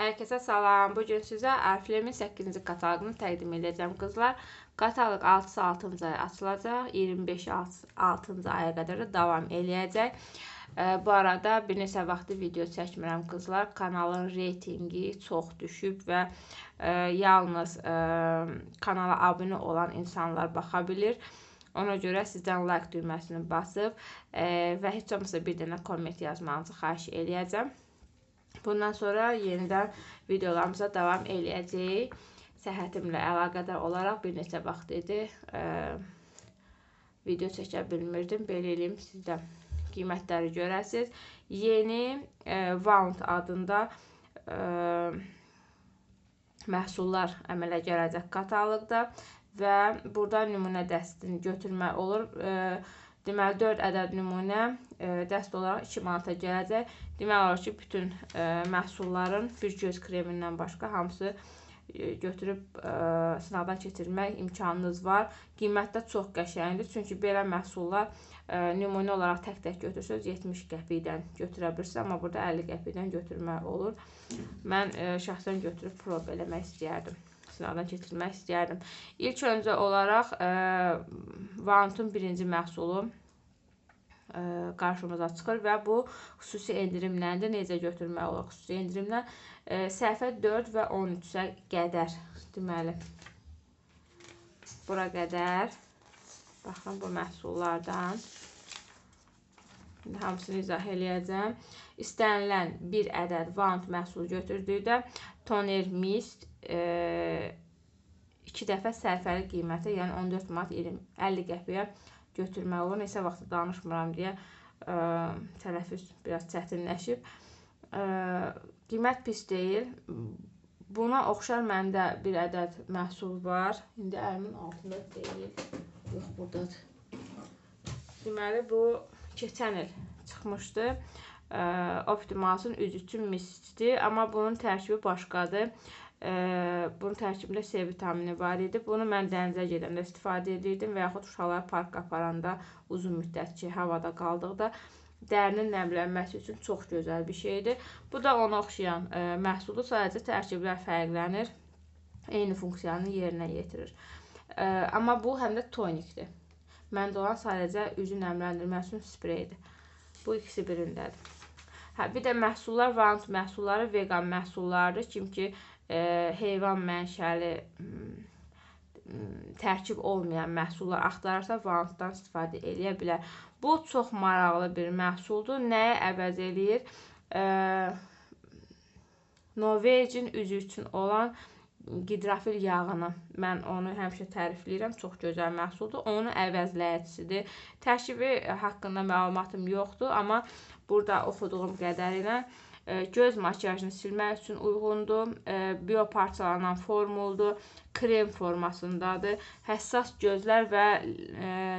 Hər kəsə salam. Bu gün sizə Ariflemin 8-ci kataloqunu təqdim edəcəm qızlar. Kataloq 6-6-cı ay açılacaq, 25-6-cı aya qədər də davam eləyəcək. Bu arada bir neçə vaxtdır video çəkmirəm qızlar. Kanalın reytingi çox düşüb və yalnız kanala abunə olan insanlar baxa bilir. Ona görə sizdən like düyməsini basıb və heç olmasa bir dənə komment yazmanızı xahiş eləyəcəm. Bundan sonra yenidən videolarımıza davam eləyəcəyik. Səhhətimlə əlaqədar olaraq bir neçə vaxt idi ə, video çəkə bilmirdim. Belə eləyim sizdə qiymətləri görəsiniz. Yeni ə, Wound adında ə, məhsullar əmələ gələcək kataloqda və burada nümunə dəstini götürmək olur. Ə, Deməli 4 ədəd nümunə e, dəst olaraq 2 manata gələcək. Demək olar ki, bütün e, məhsulların bir göz kremindən başqa hamısı e, götürüb sınaqdan keçirmək imkanınız var. Qiymətdə çox qəşəngdir. Çünki belə məhsullar nümunə olaraq tək-tək götürsəz 70 qəpikdən götürə bilirsiniz, amma burada 50 qəpikdən götürmək olur. Mən şəxsən götürüb prob eləmək istəyərdim sınaqdan keçirmək istəyərdim. İlk öncə olaraq ə, Vantun birinci məhsulu ə, qarşımıza çıxır və bu xüsusi endirimləndir. Necə götürmək olur xüsusi endirimlə? Ə, səhifə 4 və 13-ə qədər deməli. Bura qədər baxın bu məhsullardan hamısını izah eləyəcəm. İstənilən bir ədəd vant məhsulu götürdükdə toner mist 2 dəfə sərfəli qiyməti, yəni 14 manat 20 50 qəpiyə götürmək olur. Neçə vaxt danışmıram deyə ə, tələffüz biraz çətinləşib. Ə, qiymət pis deyil. Buna oxşar məndə bir ədəd məhsul var. İndi əlimin altında deyil. Yox, burdadır. Deməli bu keçən il çıxmışdı. Ə, Optimalsın üz üçün misdir, amma bunun tərkibi başqadır. Bunun tərkibində C vitamini var idi. Bunu mən dənizə gedəndə istifadə edirdim və yaxud uşaqlar parka aparanda uzun müddət ki, havada qaldıqda dərinin nəmlənməsi üçün çox gözəl bir şeydir. Bu da ona oxşayan ə, məhsuldur, sadəcə tərkiblər fərqlənir. Eyni funksiyanı yerinə yetirir. Ə, amma bu həm də tonikdir. Məndə olan sadəcə üzü nəmləndirmək üçün spreydir. Bu ikisi birindədir. Hə, bir də məhsullar, vant məhsulları vegan məhsullardır. Kim ki, heyvan mənşəli tərkib olmayan məhsullar axtarırsa, vantdan istifadə eləyə bilər. Bu çox maraqlı bir məhsuldur. Nəyə əvəz eləyir? Norvejin üzü üçün olan qidrafil yağını mən onu həmişə tərifləyirəm. Çox gözəl məhsuldur. Onun əvəzləyicisidir. Tərkibi haqqında məlumatım yoxdur, amma burada oxuduğum qədərilə göz makiyajını silmək üçün uyğundur, bioparçalanan formuldur, krem formasındadır, həssas gözlər və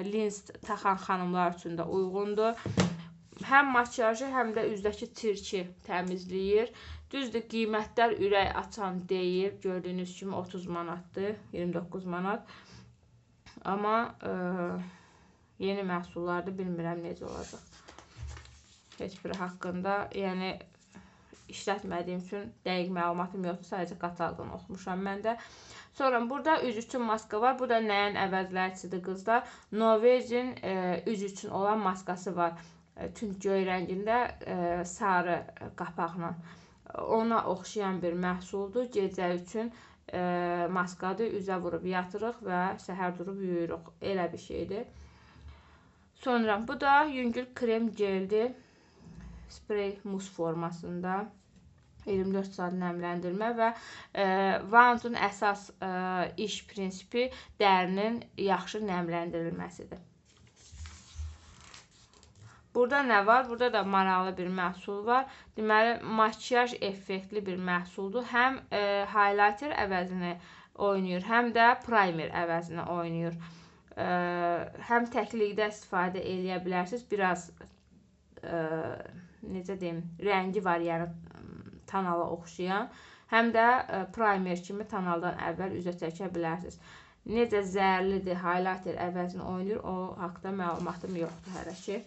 lins taxan xanımlar üçün də uyğundur. Həm makiyajı, həm də üzdəki tirki təmizləyir. Düzdür, qiymətlər ürək açan deyil. Gördüyünüz kimi 30 manatdır, 29 manat. Amma ə, yeni məhsullardır, bilmirəm necə olacaq. Heç biri haqqında, yəni işlətmədiyim üçün dəqiq məlumatım yoxdur. Sadəcə kataloqdan oxumuşam mən də. Sonra burada üz üçün maska var. Bu da nəyin əvəzləyicisidir qızlar? Norvejin e, üz üçün olan maskası var. E, tünd göy rəngində e, sarı qapaqla. Ona oxşayan bir məhsuldur. Gecə üçün e, maskadır. Üzə vurub yatırıq və səhər durub yuyuruq. Elə bir şeydir. Sonra bu da yüngül krem geldir. Sprey mus formasında. 24 saat nəmləndirmə və e, Vantun əsas e, iş prinsipi dərinin yaxşı nəmləndirilməsidir. Burada nə var? Burada da maraqlı bir məhsul var. Deməli, makiyaj effektli bir məhsuldur. Həm e, highlighter əvəzini oynayır, həm də primer əvəzini oynayır. E, həm təklikdə istifadə eləyə bilərsiniz. Biraz e, necə deyim, rəngi var, yəni tanala oxşayan, həm də primer kimi tanaldan əvvəl üzə çəkə bilərsiniz. Necə zərlidir, highlighter əvəzini oynayır, o haqda məlumatım yoxdur hələ ki.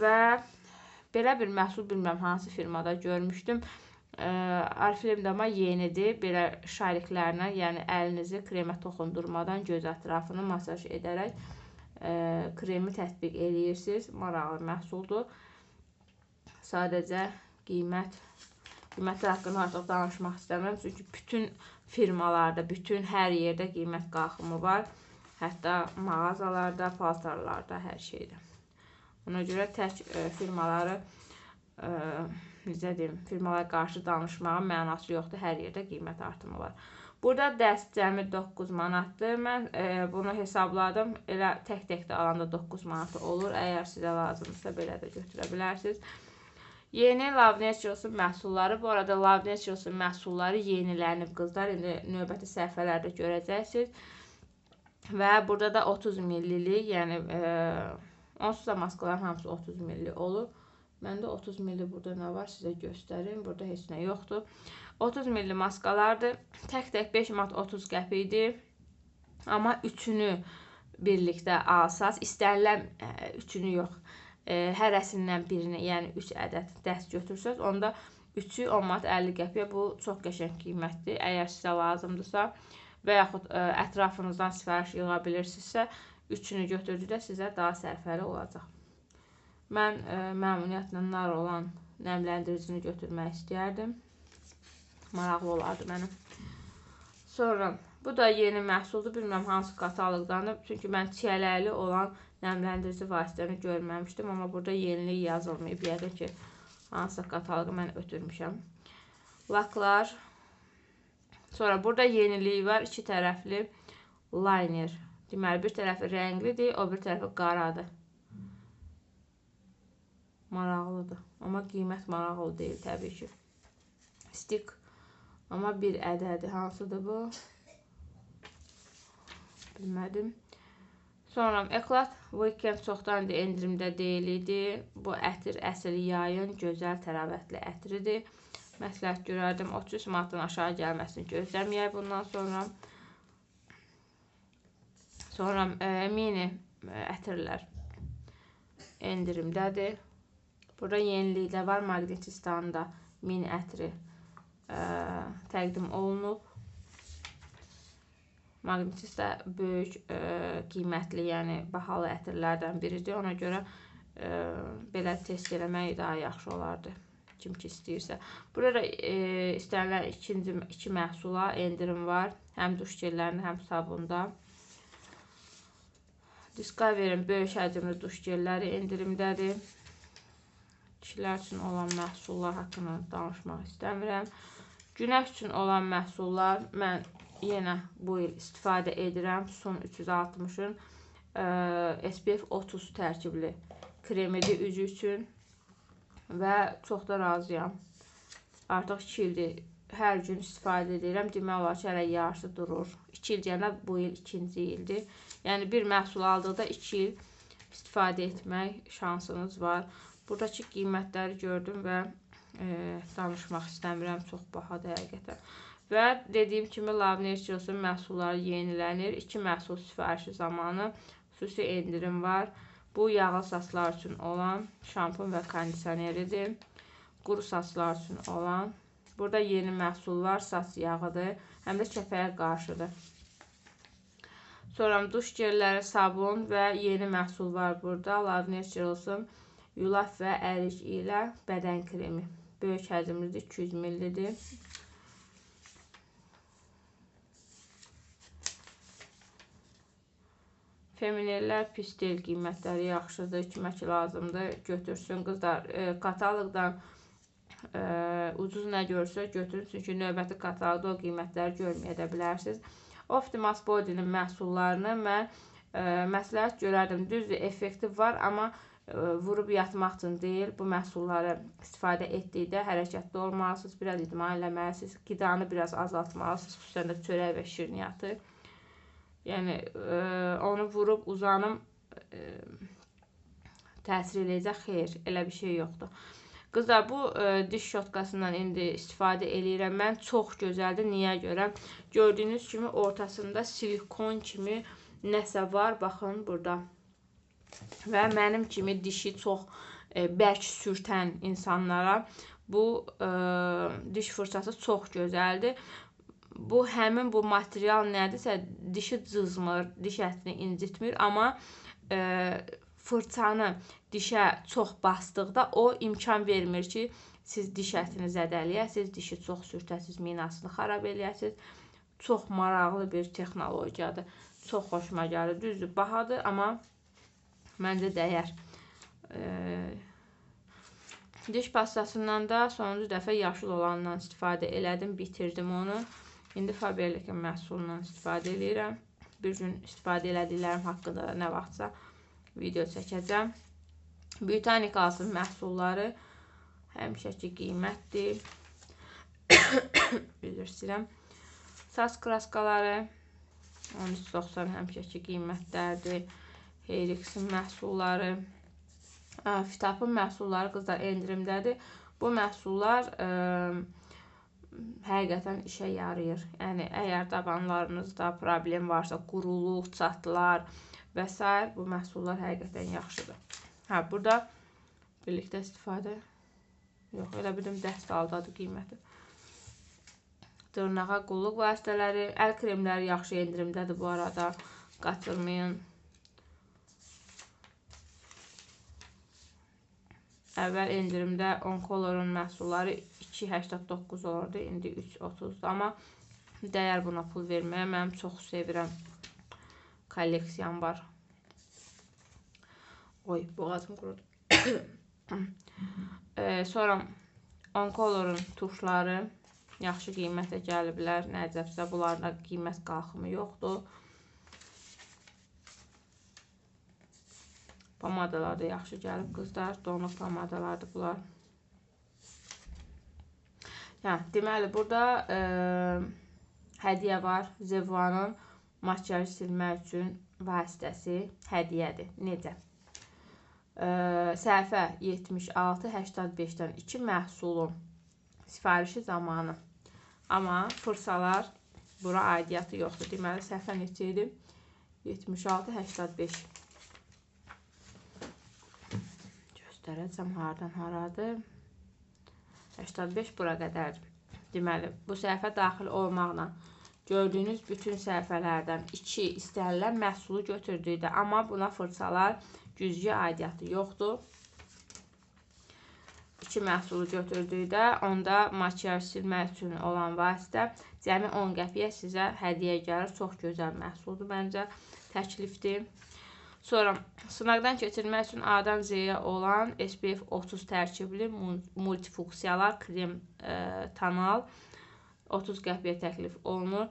Və belə bir məhsul bilmirəm hansı firmada görmüşdüm. Ariflame də amma yenidir. Belə şariklərlə, yəni əlinizi kremə toxundurmadan göz ətrafını masaj edərək ə, kremi tətbiq eləyirsiniz. Maraqlı məhsuldur. Sadəcə qiymət qiymətlər haqqında artıq danışmaq istəmirəm. Çünki bütün firmalarda, bütün hər yerdə qiymət qalxımı var. Hətta mağazalarda, paltarlarda, hər şeydə. Ona görə tək ə, e, firmaları ə, e, necə deyim, firmalara qarşı danışmağın mənası yoxdur. Hər yerdə qiymət artımı var. Burada dəst cəmi 9 manatdır. Mən e, bunu hesabladım. Elə tək-tək də alanda 9 manatı olur. Əgər sizə lazımdırsa belə də götürə bilərsiniz. Yeni Naturals'ın məhsulları. Bu arada Naturals'ın məhsulları yenilənib qızlar. İndi növbəti səhifələrdə görəcəksiniz. Və burada da 30 millilik, yəni e, onsuz da maskaların hamısı 30 milli olur. Məndə 30 milli burada nə var sizə göstərim. Burada heç nə yoxdur. 30 milli maskalardır. Tək-tək 5 manat 30 qəpikdir. Amma üçünü birlikdə alsaz, istənilən e, üçünü yox e, hərəsindən birini, yəni 3 ədəd dəst götürsəz, onda 3-ü 10 manat 50 qəpiyə bu çox qəşəng qiymətdir. Əgər sizə lazımdırsa və yaxud ə, e, ətrafınızdan sifariş yığa bilirsinizsə, üçünü götürdükdə sizə daha sərfəli olacaq. Mən ə, e, məmnuniyyətlə nar olan nəmləndiricini götürmək istəyərdim. Maraqlı olardı mənim. Sonra bu da yeni məhsuldur. Bilmirəm hansı kataloqdandır. Çünki mən çiyələli olan nəmləndirici vasitəni görməmişdim, amma burada yenilik yazılmayıb. Yəqin ki, hansısa kataloqu mən ötürmüşəm. Laklar. Sonra burada yeniliyi var. İki tərəfli liner. Deməli, bir tərəfi rənglidir, o bir tərəfi qaradır. Maraqlıdır. Amma qiymət maraqlı deyil təbii ki. Stik. Amma bir ədədir. Hansıdır bu? Bilmədim. Sonra Eklat Weekend çoxdan da endirimdə deyil idi. Bu ətir əsl yayın gözəl təravətli ətridir. Məsləhət görərdim 30 manatdan aşağı gəlməsini gözləməyək bundan sonra. Sonra e, mini e, ətirlər endirimdədir. Burada yenilik də var. Magnetistanda mini ətri e, təqdim olunub. Maqnitist də böyük ə, e, qiymətli, yəni bahalı ətirlərdən biridir. Ona görə ə, e, belə test eləmək daha yaxşı olardı. Kim ki istəyirsə. Burada e, istənilən ikinci iki məhsula endirim var. Həm duş gellərində, həm sabunda. Discovery-in böyük həcmli duş gelləri endirimdədir. Kişilər üçün olan məhsullar haqqında danışmaq istəmirəm. Günəş üçün olan məhsullar mən yenə bu il istifadə edirəm. Son 360-ın SPF 30 tərkibli kremidir üzü üçün və çox da razıyam. Artıq 2 ildir hər gün istifadə edirəm. Demək olar ki, hələ yarısı durur. 2 il deyəndə bu il ikinci ildir. Yəni bir məhsul aldıqda 2 il istifadə etmək şansınız var. Buradakı qiymətləri gördüm və e, danışmaq istəmirəm. Çox bahadır həqiqətən. Və dediyim kimi Love Naturals'ın məhsulları yenilənir. 2 məhsul sifarişi zamanı xüsusi endirim var. Bu yağlı saçlar üçün olan şampun və kondisioneridir. Quru saçlar üçün olan. Burada yeni məhsul var, saç yağıdır. Həm də kəpəyə qarşıdır. Sonra duş gelləri, sabun və yeni məhsul var burada. Love Naturals'ın yulaf və ərik ilə bədən kremi. Böyük həcmlidir, 200 millidir. Feminerlər pis deyil, qiymətləri yaxşıdır, kimək lazımdır, götürsün. Qızlar, e, kataloqdan e, ucuz nə görsə götürün, çünki növbəti kataloqda o qiymətləri görməyə də bilərsiniz. Optimas Body-nin məhsullarını mən e, məsləhət görərdim. Düzdür, effekti var, amma e, vurub yatmaq üçün deyil. Bu məhsulları istifadə etdikdə hərəkətli olmalısınız, biraz idman eləməlisiniz, qidanı biraz azaltmalısınız, xüsusən də çörək və şirniyyatı. Yəni ə, onu vurub uzanım ə, təsir eləyəcək. Xeyr, elə bir şey yoxdur. Qızlar, bu ə, diş şotkasından indi istifadə eləyirəm. Mən çox gözəldir. Niyə görə? Gördüyünüz kimi ortasında silikon kimi nəsə var. Baxın burada. Və mənim kimi dişi çox ə, bərk sürtən insanlara Bu ə, diş fırçası çox gözəldir. Bu həmin bu material nədirsə dişi cızmır, diş ətini incitmir, amma ə, fırçanı dişə çox basdıqda o imkan vermir ki, siz diş ətini zədələyəsiniz, dişi çox sürtəsiz, minasını xarab eləyəsiniz. Çox maraqlı bir texnologiyadır. Çox xoşuma gəlir. Düzdür, bahadır, amma məncə dəyər. E, diş pastasından da sonuncu dəfə yaşıl olandan istifadə elədim, bitirdim onu. İndi Faberlikin məhsulundan istifadə edirəm. Bir gün istifadə elədiklərim haqqında da nə vaxtsa video çəkəcəm. Botanik alsın məhsulları həmişəki qiymətdir. Üzr istəyirəm. Saç kraskaları 13.90 həmişəki qiymətlərdir. Helixin məhsulları, Fitapın məhsulları qızlar endirimdədir. Bu məhsullar ə, həqiqətən işə yarayır. Yəni əgər dabanlarınızda problem varsa, quruluq, çatlar və s. bu məhsullar həqiqətən yaxşıdır. Hə, burada birlikdə istifadə Yox, elə bildim dəst aldadır qiyməti. Dırnağa qulluq vasitələri, əl kremləri yaxşı endirimdədir bu arada. Qaçırmayın. Əvvəl endirimdə Oncolor'un məhsulları 2.89 olurdu, indi 3.30-dur. Amma dəyər buna pul verməyə. Mənim çox sevirəm. Kolleksiyam var. Oy, boğazım qurudu. E, sonra Oncolor'un tuşları yaxşı qiymətə gəliblər. Nəcəbsə bunlarda qiymət qalxımı yoxdur. Pomadalar da yaxşı gəlib qızlar. Donuq pomadalardır bunlar. Yəni, deməli, burada e, hədiyə var. Zevuanın makyaj silmək üçün vasitəsi hədiyyədir. Necə? səhifə 76-85-dən 2 məhsulun sifarişi zamanı. Amma fırsalar bura aidiyyatı yoxdur. Deməli, səhifə neçə idi? 76-85. Göstərəcəm haradan haradır. 85 bura qədərdir. Deməli, bu səhifə daxil olmaqla gördüyünüz bütün səhifələrdən 2 istənilən məhsulu götürdükdə, amma buna fırçalar güzgü aidiyyatı yoxdur. İki məhsulu götürdükdə, onda makiyaj silmək üçün olan vasitə cəmi 10 qəpiyə sizə hədiyyə gəlir. Çox gözəl məhsuldur məncə, təklifdir. Sonra sınaqdan keçirmək üçün A-dan Z-yə olan SPF 30 tərkibli multifunksiyalar krem e, tonal 30 qəpiyə təklif olunur.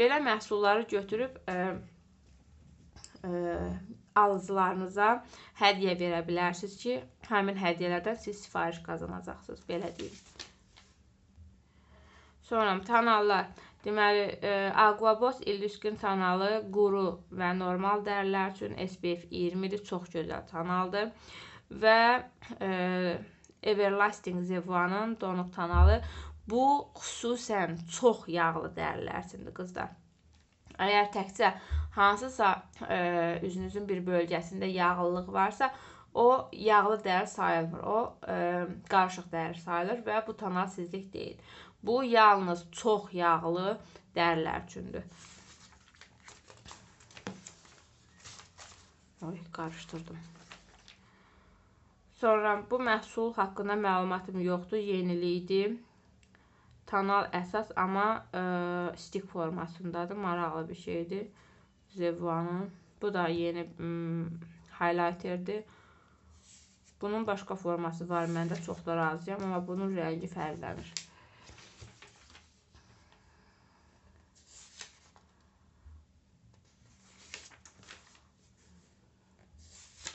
Belə məhsulları götürüb e, e, alıcılarınıza hədiyyə verə bilərsiniz ki, həmin hədiyyələrdən siz sifariş qazanacaqsınız, belə deyim. Sonra tonallar. Deməli, e, Aquabos Illusion tonalı quru və normal dərilər üçün SPF 20-dir, çox gözəl tonaldır. Və e, Everlasting Zevanın donuq tonalı bu xüsusən çox yağlı dərilər üçündür qızlar. Əgər təkcə hansısa e, üzünüzün bir bölgəsində yağlılıq varsa, o yağlı dəri sayılmır. O ə, e, qarışıq dəri sayılır və bu tonal sizlik deyil. Bu yalnız çox yağlı dərilər üçündür. Oy, qarışdırdım. Sonra bu məhsul haqqında məlumatım yoxdur, yenilikdir. Kanal əsas, amma ə, e, stik formasındadır. Maraqlı bir şeydir. Zevuanın. Bu da yeni highlighterdir. Bunun başqa forması var. Mən də çox da razıyam, amma bunun rəngi fərqlənir.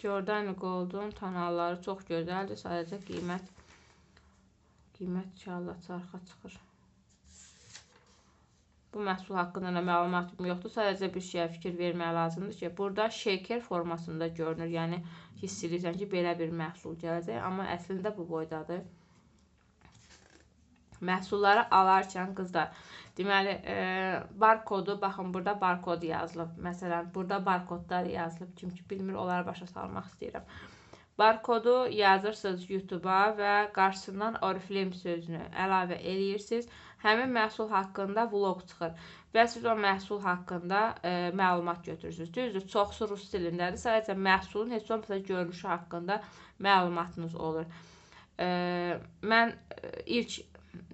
Giordano Gold'un tonalları çox gözəldir. Sadəcə qiymət qiymət inşallah çarxa çıxır. Bu məhsul haqqında da məlumatım yoxdur. Sadəcə bir şeyə fikir vermək lazımdır ki, burada shaker formasında görünür. Yəni hiss edirsən ki, belə bir məhsul gələcək, amma əslində bu boydadır. Məhsulları alarkən qızlar, deməli, e, barkodu, baxın burada barkod yazılıb. Məsələn, burada barkodlar yazılıb. Kim ki bilmir, onları başa salmaq istəyirəm. Barkodu yazırsınız YouTube-a və qarşısından Oriflame sözünü əlavə eləyirsiniz. Həmin məhsul haqqında vloq çıxır və siz o məhsul haqqında e, məlumat götürürsünüz. Düzdür, çoxsu rus dilindədir. Sadəcə məhsulun heç olmasa görünüşü haqqında məlumatınız olur. E, mən e, ilk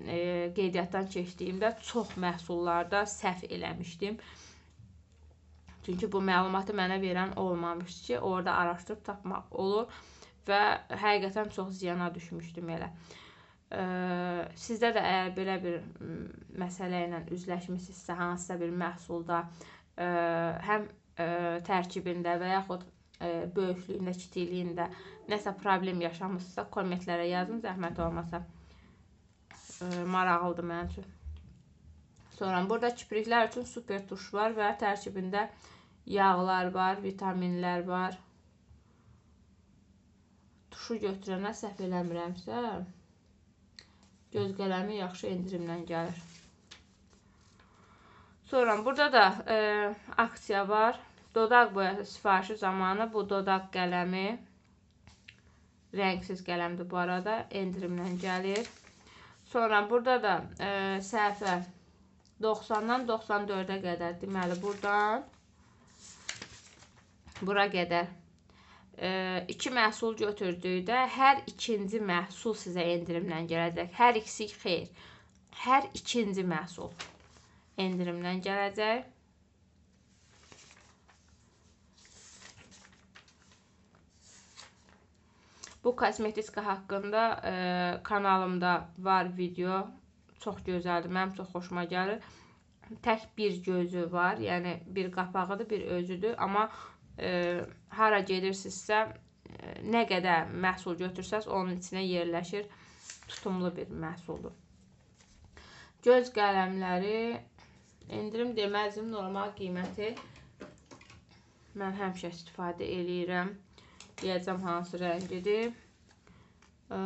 e, qeydiyyatdan keçdiyimdə çox məhsullarda səhv eləmişdim. Çünki bu məlumatı mənə verən olmamışdı ki, orada araşdırıb tapmaq olur və həqiqətən çox ziyana düşmüşdüm elə. Ə, sizdə də əgər belə bir məsələ ilə üzləşmisinizsə, hansısa bir məhsulda ə, həm ə, tərkibində və yaxud ə, böyüklüyündə, kiçikliyində nəsə problem yaşamısınızsa, kommentlərə yazın, zəhmət olmasa. Maraqlıdır mənim üçün. Sonra burada kipriklər üçün super tuş var və tərkibində yağlar var, vitaminlər var tuşu götürənə səhv eləmirəmsə, göz qələmi yaxşı endirimlə gəlir. Sonra burada da e, aksiya var. Dodaq boyası sifarişi zamanı bu dodaq qələmi rəngsiz qələmdir bu arada, endirimlə gəlir. Sonra burada da e, səhifə 90-dan 94-ə qədər, deməli buradan bura qədər iki məhsul götürdükdə hər ikinci məhsul sizə endirimlə gələcək. Hər ikisi xeyr. Hər ikinci məhsul endirimlə gələcək. Bu kosmetika haqqında e, kanalımda var video. Çox gözəldir. Mənim çox xoşuma gəlir. Tək bir gözü var. Yəni bir qapağıdır, bir özüdür. Amma e, hara gedirsinizsə, e, nə qədər məhsul götürsəz, onun içinə yerləşir. Tutumlu bir məhsuldur. Göz qələmləri endirim deməzdim, normal qiyməti mən həmişə istifadə eləyirəm. Deyəcəm hansı rəngidir. E,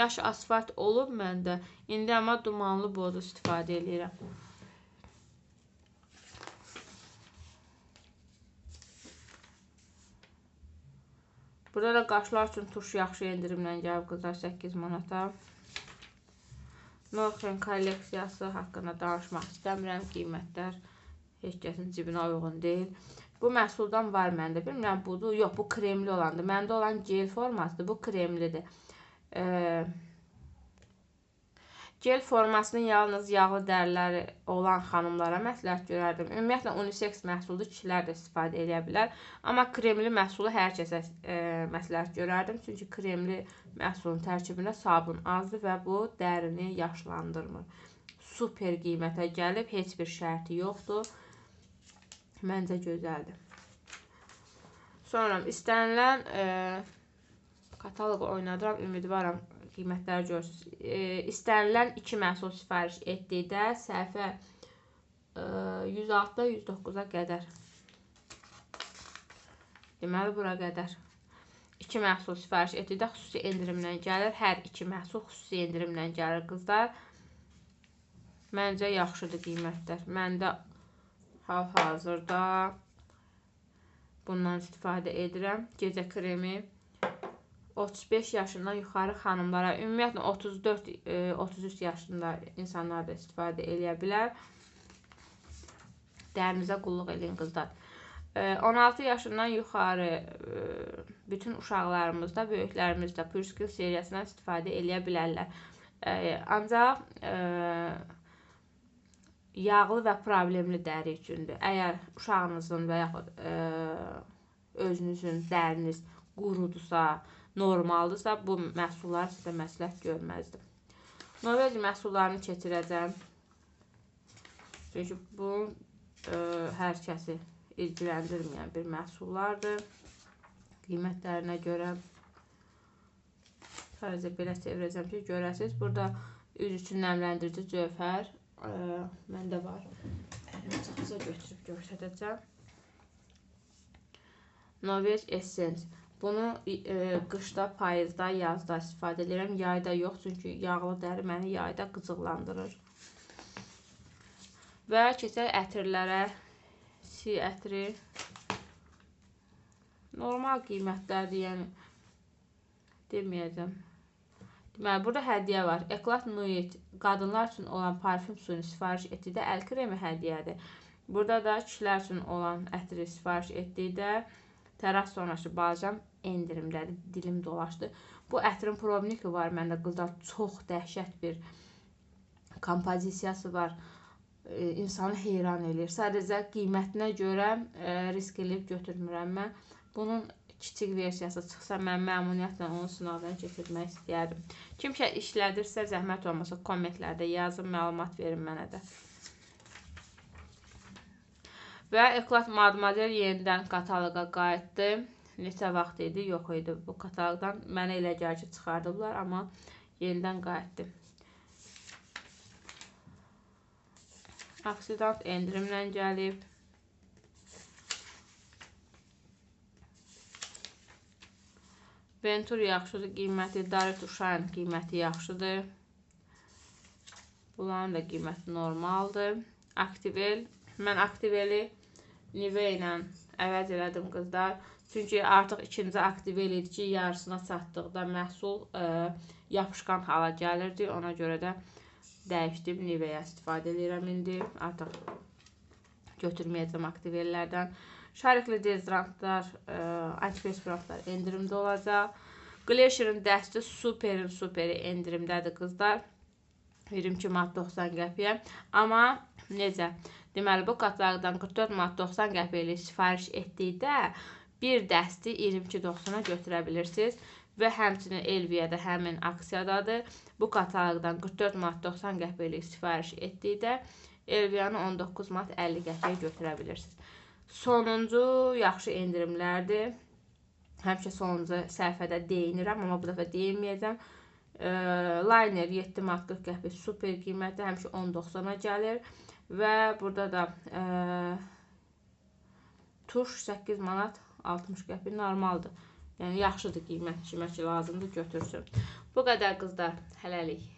yaş asfalt olub məndə. İndi amma dumanlı boz istifadə eləyirəm. Burada da qaşlar üçün tuş yaxşı endirimlə gəlib qızlar 8 manata. Norxen kolleksiyası haqqında danışmaq istəmirəm. Qiymətlər heç kəsin cibinə uyğun deyil. Bu məhsuldan var məndə. Bilmirəm budur. Yox, bu kremli olandır. Məndə olan gel formasıdır. Bu kremlidir. Eee Gel formasını yalnız yağlı dərləri olan xanımlara məsləhət görərdim. Ümumiyyətlə unisex məhsulu kişilər də istifadə edə bilər. Amma kremli məhsulu hər kəsə e, məsləhət görərdim. Çünki kremli məhsulun tərkibində sabun azdır və bu dərini yaşlandırmır. Super qiymətə gəlib, heç bir şərti yoxdur. Məncə gözəldir. Sonra istənilən e, kataloqu oynadıram, ümidvaram qiymətləri görürsünüz. E, istənilən 2 məhsul sifariş etdikdə səhifə e, 106-da 109-a qədər. Deməli, bura qədər. 2 məhsul sifariş etdikdə xüsusi endirimlə gəlir. Hər 2 məhsul xüsusi endirimlə gəlir qızlar. Məncə yaxşıdır qiymətlər. Məndə hal-hazırda bundan istifadə edirəm. Gecə kremi 35 yaşından yuxarı xanımlara, ümumiyyətlə 34 e, 33 yaşında insanlar da istifadə eləyə bilər. Dərinizə qulluq eləyin qızlar. E, 16 yaşından yuxarı e, bütün uşaqlarımız da, böyüklərimiz də Purskill seriyasından istifadə eləyə bilərlər. E, ancaq e, yağlı və problemli dəri üçündür. Əgər uşağınızın və yaxud e, özünüzün dəriniz qurudursa, normaldırsa, bu məhsulları sizə məsləhət görməzdim. Norveç məhsullarını keçirəcəm. Çünki bu ə, e, hər kəsi ilgiləndirməyən bir məhsullardır. Qiymətlərinə görə sadəcə belə çevirəcəm ki, görəsiniz. Burada üz üçün nəmləndirici cövhər ə, məndə var. Çatsa götürüb göstərəcəm. Norveç Essence. Bunu e, qışda, payızda, yazda istifadə edirəm. Yayda yox, çünki yağlı dəri məni yayda qıcıqlandırır. Və keçək ətirlərə. Si ətri normal qiymətlərdir, yəni deməyəcəm. Deməli, burada hədiyyə var. Eclat Nuit qadınlar üçün olan parfüm suyunu sifariş etdikdə əl kremi hədiyyədir. Burada da kişilər üçün olan ətri sifariş etdikdə tərəf sonrası bazam endirimdədir. Dilim dolaşdı. Bu ətrin probniki var məndə qızlar. Çox dəhşət bir kompozisiyası var. E, insanı heyran eləyir. Sadəcə qiymətinə görə e, risk eləyib götürmürəm mən. Bunun kiçik versiyası çıxsa mən məmnuniyyətlə onu sınavdan keçirmək istəyərdim. Kim ki işlədirsə, zəhmət olmasa kommentlərdə yazın, məlumat verin mənə də. Və Eclat Mademoiselle yenidən kataloqa qayıtdı. Neçə vaxt idi? Yox idi bu kataloqdan. Mənə elə gəlir ki, çıxardıblar, amma yenidən qayıtdı. Aksidant endirimlə gəlib. Ventur yaxşıdır, qiyməti, Darit Uşayın qiyməti yaxşıdır. Bunların da qiyməti normaldır. Aktivel, mən Aktiveli Nivea ilə əvəz elədim qızlar. Çünki artıq ikinci Aktivel idi ki, yarısına çatdıqda məhsul ə, e, yapışqan hala gəlirdi. Ona görə də dəyişdim, Nivea istifadə edirəm indi. Artıq götürməyəcəm Aktivellərdən. Şarikli dezodorantlar, e, antiperspirantlar endirimdə olacaq. Glacier-in dəsti superin superi endirimdədir qızlar. 22 manat 90 qəpiyə. Amma necə? Deməli bu katalogdan 44 manat 90 qəpiklik sifariş etdikdə bir dəsti 22.90-a götürə bilirsiniz və həmçinin Elviyədə həmin aksiyadadır. Bu katalogdan 44 manat 90 qəpiklik sifariş etdikdə Elviyanı 19 manat 50 qəpiyə götürə bilirsiniz. Sonuncu yaxşı endirimlərdir. Həmişə sonuncu səhifədə deyinirəm, amma bu dəfə deyinməyəcəm. E, liner 7 manat 40 qəpik super qiyməti həmişə 10.90-a gəlir və burada da e, tuş 8 manat 60 qəpik normaldır. Yəni yaxşıdır qiymət, ki lazımdır götürsün. Bu qədər qızlar, hələlik.